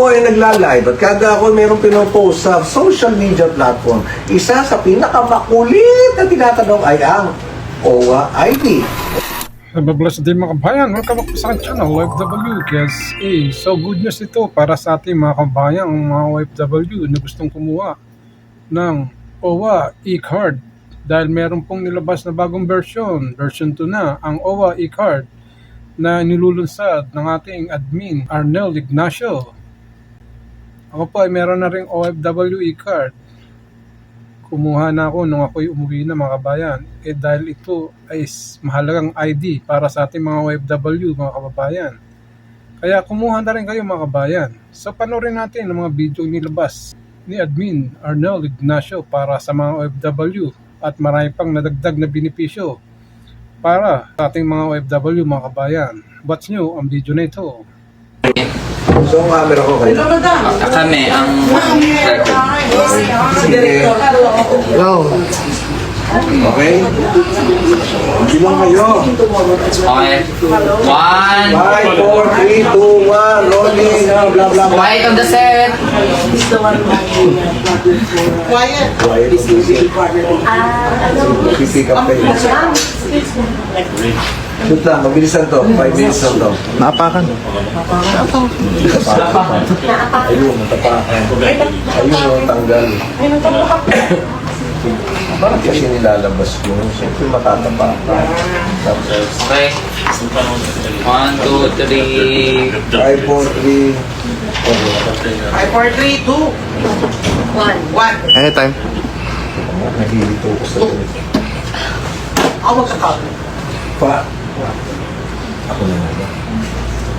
po ay nagla-live at kada ako mayroong pinopost sa social media platform, isa sa pinakamakulit na tinatanong ay ang OWA ID. Blessed day mga kabayan. Welcome back sa channel, OFW. Eh, so good news ito para sa ating mga kabayan, mga OFW na gustong kumuha ng OWA e-card. Dahil meron pong nilabas na bagong version, version 2 na, ang OWA e-card na nilulunsad ng ating admin, Arnel Ignacio. Ako po ay meron na ring OFW e-card kumuha na ako nung ako'y umuwi na mga kabayan. Eh dahil ito ay mahalagang ID para sa ating mga OFW, mga kababayan. Kaya kumuha na rin kayo mga kabayan. So panoorin natin ang mga video nilabas ni Admin Arnel Ignacio para sa mga OFW at marami pang nadagdag na benepisyo para sa ating mga OFW mga kabayan. What's new ang video na ito? So, ang camera ko kayo. Ah, kami ang record. Sige. Okay? Bilang kayo. Okay. One. 5, 4, 3, 2, 1, rolling, ah, blah, blah, blah. Quiet on the set. Quiet. Pipick up kayo. Shoot lang, mabilisan to. 5 minutes lang to. Naapakan. Tapakan. Ayun, matapakan. Ayun, yung tanggal. Bakit kasi nilalabas yun? Siyempre matatapakan. Tapos, Okay. One, two, three. 5, 4, 3, Five, four, three, two, one. Anytime. Nahilito ko sa ganito. Ako magkakap. Pa. Ako na nga.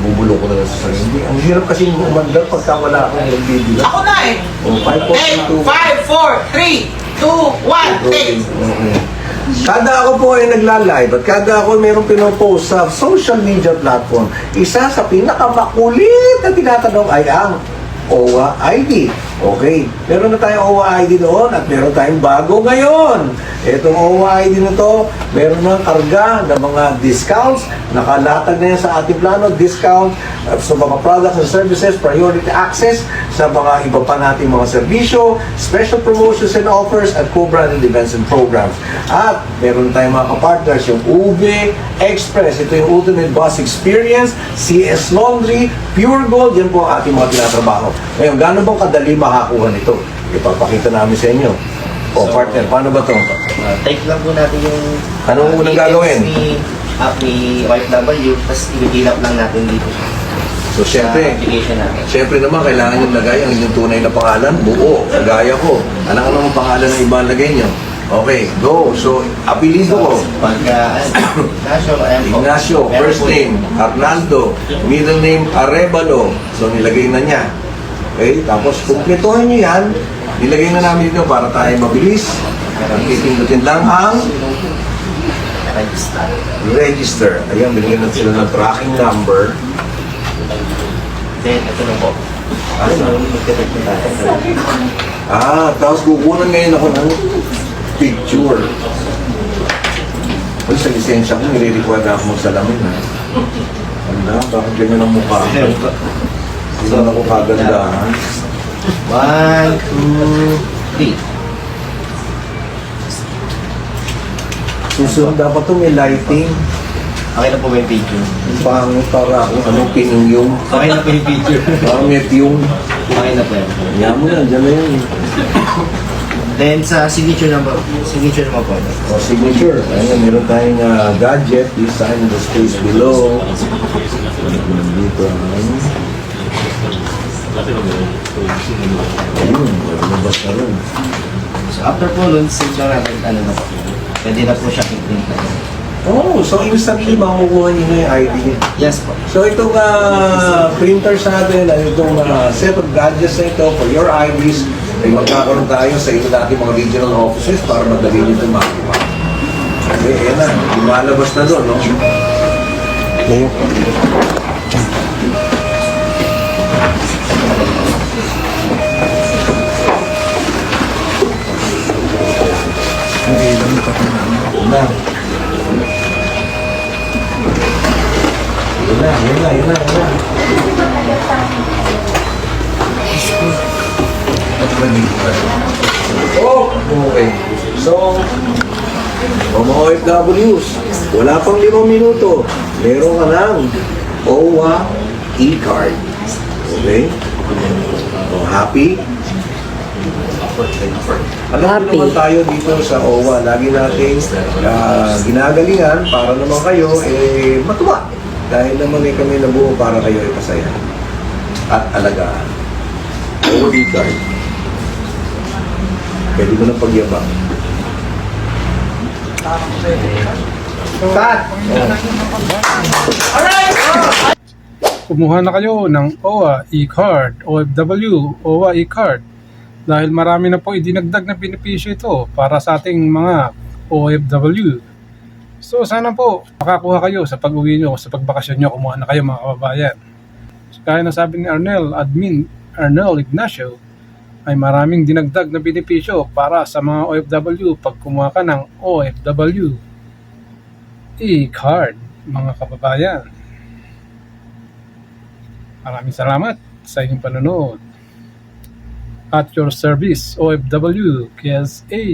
Bubulo ko na lang sa sarili. Ang hirap kasi umandar pagka wala akong nagbibilang. Ako na eh. O, 5, 4, Ten, 3, 2, five, four, three, two, one, take. Okay. Kada ako po ay nagla-live at kada ako mayroong pinopost sa social media platform, isa sa pinakamakulit na tinatanong ay ang OWA ID. Okay, meron na tayong OWA ID doon at meron tayong bago ngayon. Itong OWA ID na to, meron ng karga ng mga discounts, nakalatag na yan sa ating plano, discount uh, sa mga products and services, priority access sa mga iba pa nating mga serbisyo, special promotions and offers at co-branded events and programs. At meron tayong mga kapartners, yung UV Express, ito yung Ultimate Bus Experience, CS Laundry, Pure Gold, yan po ang ating mga tinatrabaho. Ngayon, gano'n bang kadali makakuha nito? Ipapakita namin sa inyo. O, partner, paano ba to? Uh, type lang po natin yung Anong unang details gagawin? ni app ni YFW tapos up lang natin dito So, sa syempre, application natin. Siyempre naman, kailangan yung lagay ang inyong tunay na pangalan, buo, kagaya ko. Ano ka naman pangalan ng iba ang lagay nyo? Okay, go. So, apelido ko. Pagka, ano, Ignacio, ayan po. Ignacio, Meron first po name, Arnaldo, middle name, Arevalo. So, nilagay na niya. Okay, tapos kumpletuhan niyo yan. Nilagay na namin dito para tayo mabilis. Ang pipindutin lang ang Register. register. Ayan, bigyan natin sila ng tracking number. Then, ito na po. Ah, tapos kukunan ngayon ako ng picture. Uy, sa lisensya ko, nire-require na ako magsalamin. Ano, bakit ganyan ang mukha naman ako kagandahan. One, two, three. Susunod dapat to may lighting. Okay na po yung picture? Pangit para ako, anong pinunyong. Okay na po yung picture. Parang may piyong. Okay na po yan. Yan mo yan, dyan na yan. Then, sa signature number, signature naman po. O, signature. Ayan, meron tayong ah, gadget. Please sign in the space below. Dito. Ayun, lumabas na rin. So, after po nun, save lang natin, ano na po. Pwede na po siya i-print na. Oh, so instantly makukuha niyo na yung ID niya. Yes po. So itong ah, printers natin, at itong ah, set of gadgets na ito for your IDs, ay magkakaroon tayo sa iba natin mga regional offices para madali nyo ito makuha. Okay, ayan na. Lumalabas na doon, no? Layo. Yun na. Yun na, yun na, yun na, yun na. Oh, okay. So, mga OFWs, wala pang limang minuto. Meron ka ng OWA e-card. Okay? Oh, happy? Alam Happy. naman tayo dito sa OWA, lagi natin ah, ginagalingan para naman kayo eh, matuwa. Dahil naman eh, kami nabuo para kayo ay pasaya. At alagaan. OWA e-card. Pwede mo na pagyabang. Cut! Kumuha na kayo ng OWA e-card, OFW, OWA e-card. Dahil marami na po idinagdag na benepisyo ito para sa ating mga OFW. So sana po makakuha kayo sa pag-uwi nyo, sa pagbakasyon nyo, kumuha na kayo mga kababayan. Kaya na sabi ni Arnel, admin Arnel Ignacio, ay maraming dinagdag na benepisyo para sa mga OFW pag kumuha ka ng OFW e-card, mga kababayan. Maraming salamat sa inyong panonood. At your service, OFW, KSA.